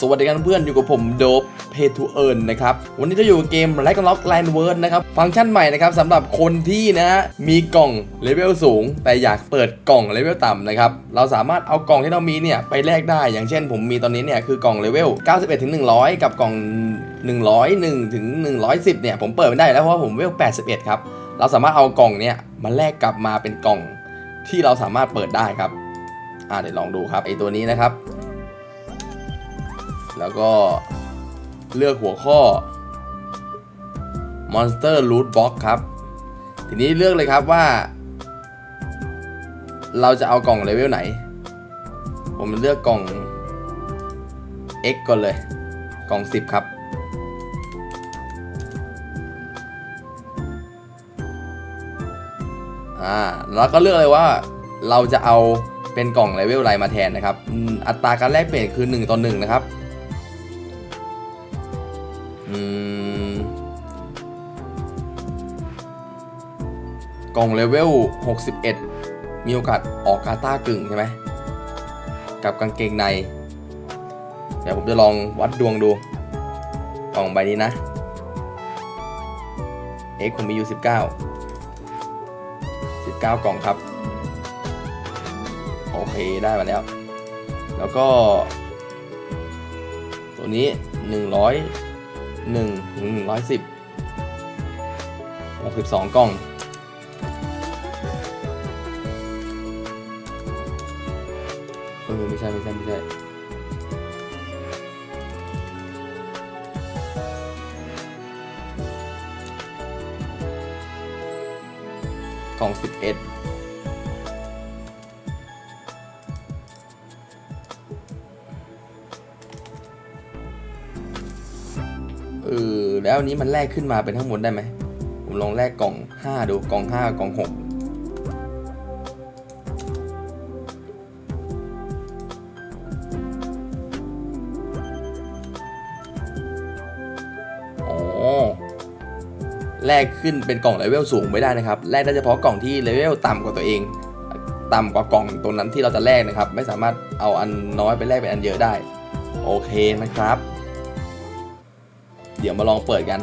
สวัสดีครับเพื่อนอยู่กับผมโดบ Pay to Earn นะครับ วันนี้จะอยู่กับเกม l i k e Lock Line Word นะครับ ฟังก์ชันใหม่นะครับสำหรับคนที่นะฮะมีกล่องเลเวลสูง แต่อยากเปิดกล่องเลเวลต่ำนะครับ เราสามารถเอากล่องที่เรามีเนี่ยไปแลกได้อย่างเช่น ผมมีตอนนี้เนี่ยคือกล่องเลเวล 91ถึง100 กับกล่อง 101ถึง110 เนี่ยผมเปิดไม่ได้แล้วเพราะว่าผมเวล 81 ครับ เราสามารถเอากล่องเนี่ยมาแลกกลับมาเป็นกล่องที่เราสามารถเปิดได้ครับอ่าเดี๋ยวลองดูครับไอตัวนี้นะครับ แล้วก็เลือกหัวข้อ Monster Loot Box ครับ ทีนี้เลือกเลยครับว่า เราจะเอากล่องเลเวลไหน ผมเลือกกล่อง X ก่อนเลย กล่อง 10 ครับ อ่า แล้วก็เลือกเลยว่าเราจะเอาเป็นกล่องเลเวลอะไรมาแทนนะครับ อัตราการแลกเปลี่ยนคือ 1 ต่อ 1 นะครับ อืมกล่องเลเวล 61 มีโอกาสออกกาต้ากึ่งใช่ไหม กับกางเกงใน เดี๋ยวผมจะลองวัดดวงดู กล่องใบนี้นะ X ผมมีอยู่ 19 19 กล่องครับ โอเคได้มาแล้ว แล้วก็ ตัวนี้ 100 1ถึง110 62 กล่อง เออ ไม่ใช่ ไม่ใช่ ไม่ใช่กล่อง 11 ออแล้วอันนี้มันแลกขึ้นมาเป็นทั้งหมดได้ไหมผมลองแลกกล่อง 5 ดูกล่อง 5 กล่อง 6 อ๋อ แลกขึ้นเป็นกล่องเลเวลสูงไม่ได้นะครับ แลกได้เฉพาะกล่องที่เลเวลต่ำกว่าตัวเอง ต่ำกว่ากล่องตรงนั้นที่เราจะแลกนะครับ ไม่สามารถเอาอันน้อยไปแลกเป็นอันเยอะได้ โอเคนะครับ เดี๋ยวมาลองเปิดกัน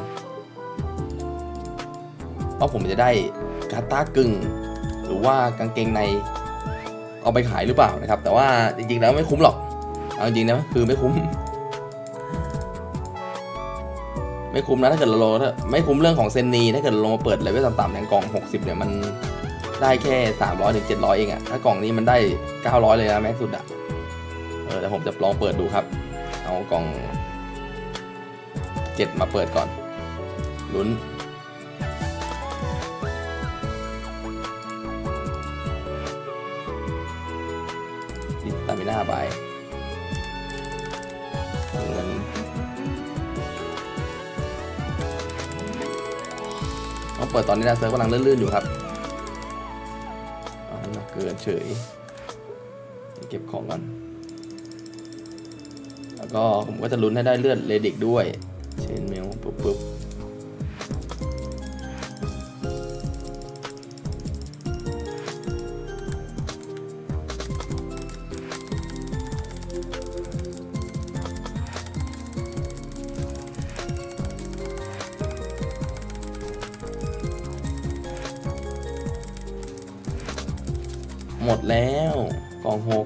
ว่าผมจะได้กาตากึ่ง หรือว่ากางเกงในเอาไปขายหรือเปล่านะครับ แต่ว่าจริงๆแล้วไม่คุ้มหรอกเอาจริงๆนะคือไม่คุ้ม ไม่คุ้มนะถ้าเกิดเราลงไม่คุ้มเรื่องของเซนนีถ้าเกิดลงมาเปิดเลเวลต่ำๆอย่างกล่อง 60เนี่ยมันได้แค่ 300ถึง700 เองอะถ้ากล่องนี้มันได้ 900 เลยนะแม็กซ์สุดอะเออแต่ผมจะลองเปิดดูครับ เอากล่อง 7มาเปิดก่อนลุ้นติดตามิน่าไปเงินต้องเปิดตอนนี้นะเซิร์ฟกำลังลื่นๆอยู่ครับมาเกินเฉย เก็บของก่อน แล้วก็ผมก็จะลุ้นให้ได้เลือดเลดิกด้วย เชนเมลปุ๊บปุ๊บหมดแล้วกล่องหก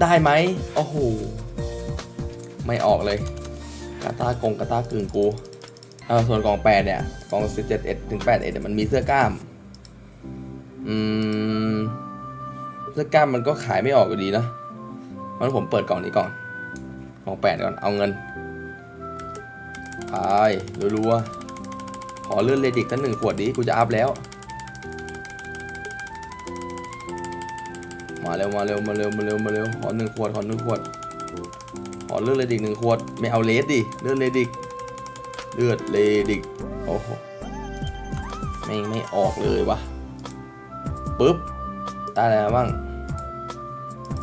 ได้ไหมโอ้โห ไม่ออกเลย กาตากงกาตากึ่งกูเอาส่วนกล่องแปดเนี่ยกล่องสิบเจ็ดเอ็ดถึงแปดเอ็ดมันมีเสื้อกล้าม อืม เสื้อกล้ามมันก็ขายไม่ออกอยู่ดีนะเพราะฉะนั้นผมเปิดกล่องนี้ก่อน กล่องแปดก่อน เอาเงินไปรัวๆขอเลื่อนเลดิกสักหนึ่งขวดดิกูจะอัพแล้ว มาเร็วมาเร็วมาเร็วมาเร็วมาเร็วขอหนึ่งขวดขอหนึ่งขวด ขอเลือดเลดิกหนึ่งขวด ไม่เอาเลสดิ เลือดเลดิก เลือดเลดิก โอ้โห ไม่ไม่ออกเลยวะปุ๊บได้อะไรบ้าง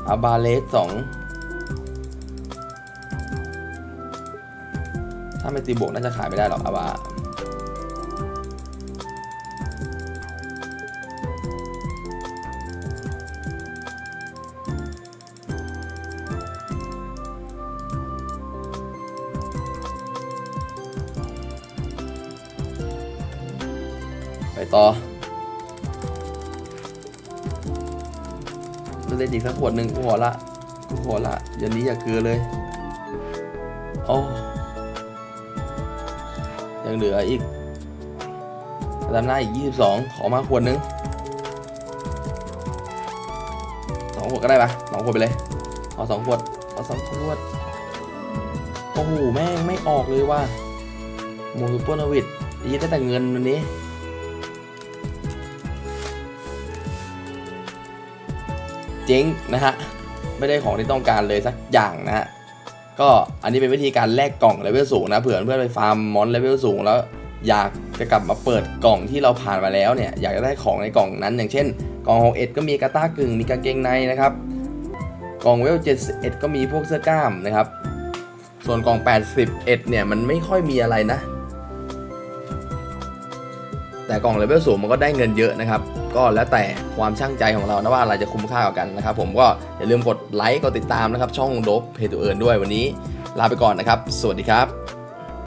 อาบาเลสสอง ถ้าไม่ตีบวกน่าจะขายไม่ได้หรอกอาบา ไปต่อเล่นอีกสักขวดหนึ่งกูขอละกูขอละอย่านี้อย่าเกลือเลยโอ้ยังเหลืออีกตามหน้าอีก 22 ขอมาขวดหนึงสองขวดก็ได้ปะสองขวดไปเลยเอาสองขวดเอาสองขวดโอ้โหแม่งไม่ออกเลยว่ะโมซูเปอร์นวิดยี่ได้แต่เงินวันนี้ เจ๊งนะฮะไม่ได้ของที่ต้องการเลยสักอย่างนะฮะก็อันนี้เป็นวิธีการแลกกล่องเลเวลสูงนะเผื่อเพื่อนไปฟาร์มมอนเลเวลสูงแล้วอยากจะกลับมาเปิดกล่องที่เราผ่านมาแล้วเนี่ยอยากจะได้ของในกล่องนั้น อย่างเช่น กล่อง6 1ก็มีกาตากึ่งมีกางเกงในนะครับ กล่องเวล71ก็มีพวกเสื้อกล้ามนะครับ ส่วนกล่อง81เนี่ยมันไม่ค่อยมีอะไรนะ แต่กล่องเลเวลสูงมันก็ได้เงินเยอะนะครับ ก็แล้วแต่ความช่างใจของเรานะว่าอะไรจะคุ้มค่ากว่ากันนะครับ ผมก็อย่าลืมกดไลค์กดติดตามนะครับ ช่องโดบเพจตัวเอินด้วยวันนี้ ลาไปก่อนนะครับ สวัสดีครับ